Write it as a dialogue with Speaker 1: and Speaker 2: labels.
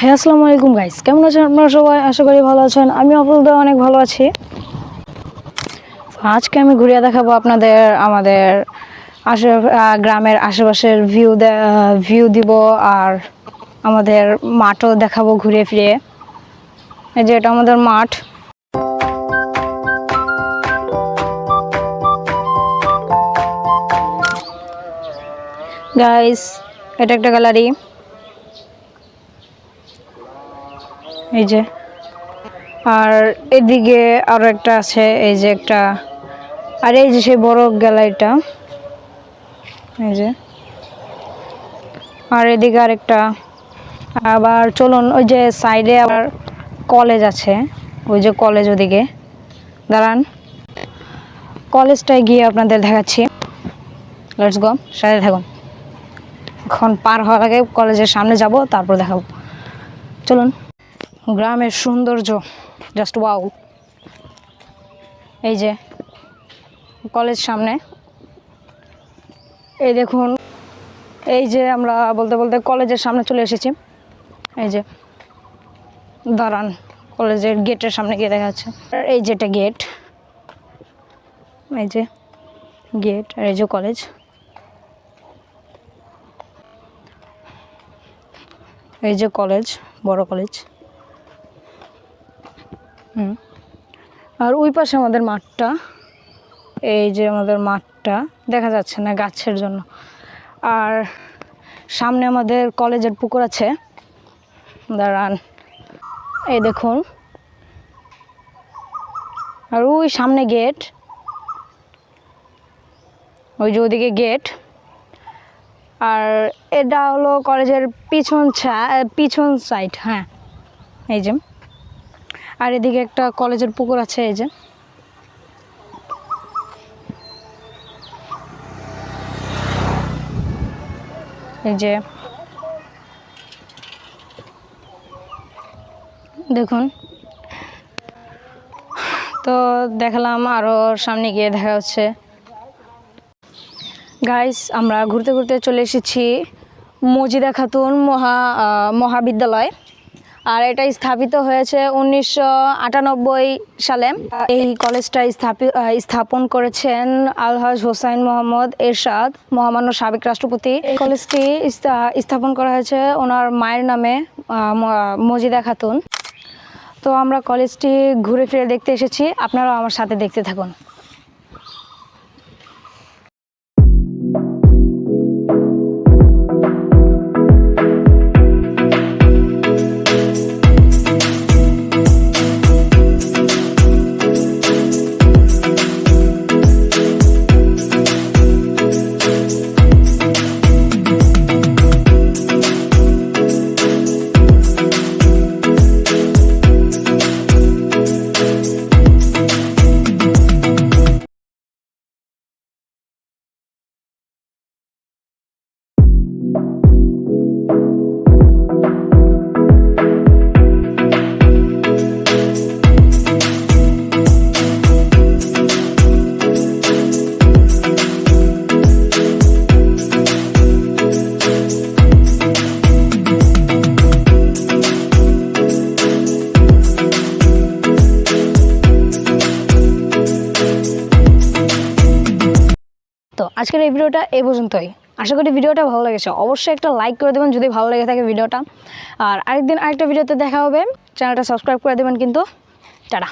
Speaker 1: হ্যাঁ আসসালামু আলাইকুম গাইস কেমন আছেন আপনারা সবাই? আশা করি ভালো আছেন। আমি আপনাদের অনেক ভালো আছি। আজকে আমি ঘুরিয়ে দেখাবো আপনাদের, আমাদের আশে গ্রামের আশেপাশের ভিউ ভিউ দিব আর আমাদের মাঠও দেখাবো ঘুরে ফিরে। এই যে এটা আমাদের মাঠ। গাইস এটা একটা গ্যালারি এই যে। আর এদিকে আরও একটা আছে, এই যে একটা। আর এই যে সেই বড় গ্যালারিটা, এই যে। আর এদিকে আরেকটা। আবার চলুন, ওই যে সাইডে আবার কলেজ আছে, ওই যে কলেজ ওদিকে। দাঁড়ান। কলেজটায় গিয়ে আপনাদের দেখাচ্ছি। লেটস গো সাথে থাকুন। এখন পার হওয়ার আগে কলেজের সামনে যাব, তারপর দেখাবো। চলুন। গ্রামের সৌন্দর্য জাস্ট ওয়াও এই যে কলেজ সামনে। এই দেখুন, এই যে আমরা বলতে বলতে কলেজের সামনে চলে এসেছি। এই যে, দাঁড়ান কলেজের গেটের সামনে গিয়ে দেখা যাচ্ছে। এই যেটা গেট এই যে গেট আর এই যে কলেজ এই যে কলেজ বড় কলেজ হুম। আর ওই পাশে আমাদের মাঠটা, এই যে আমাদের মাঠটা, দেখা যাচ্ছে না গাছের জন্য। আর সামনে আমাদের কলেজের পুকুর আছে। দাঁড়ান, এই দেখুন। আর ওই সামনে গেট, ওই যে ওদিকে গেট। আর এটা হলো কলেজের পিছন ছা- পিছন সাইড হ্যাঁ এই যে। আর এদিকে একটা কলেজের পুকুর আছে, এই যে। এই যে। দেখুন। তো দেখালাম আরও সামনে গিয়ে দেখা হচ্ছে। গাইস আমরা ঘুরতে ঘুরতে চলে এসেছি মজিদা খাতুন মহা মহাবিদ্যালয়। আর এটা স্থাপিত হয়েছে উনিশশো আটানব্বই সালে। এই কলেজটা স্থাপিত স্থাপন করেছেন আলহাজ হোসাইন মোহাম্মদ এরশাদ, মহামান্য সাবেক রাষ্ট্রপতি। এই কলেজটি স্থাপন করা হয়েছে ওনার মায়ের নামে মজিদা খাতুন। তো আমরা কলেজটি ঘুরে ফিরে দেখতে এসেছি। আপনারাও আমার সাথে দেখতে থাকুন। আজকের এই ভিডিওটা এ পর্যন্তই। আশা করি ভিডিওটা ভালো লেগেছে। অবশ্যই একটা লাইক করে দেবেন যদি ভালো লেগে থাকে ভিডিওটা। আর আরেকদিন আরেকটা ভিডিওতে দেখা হবে। চ্যানেলটা সাবস্ক্রাইব করে দেবেন কিন্তু। টাটা।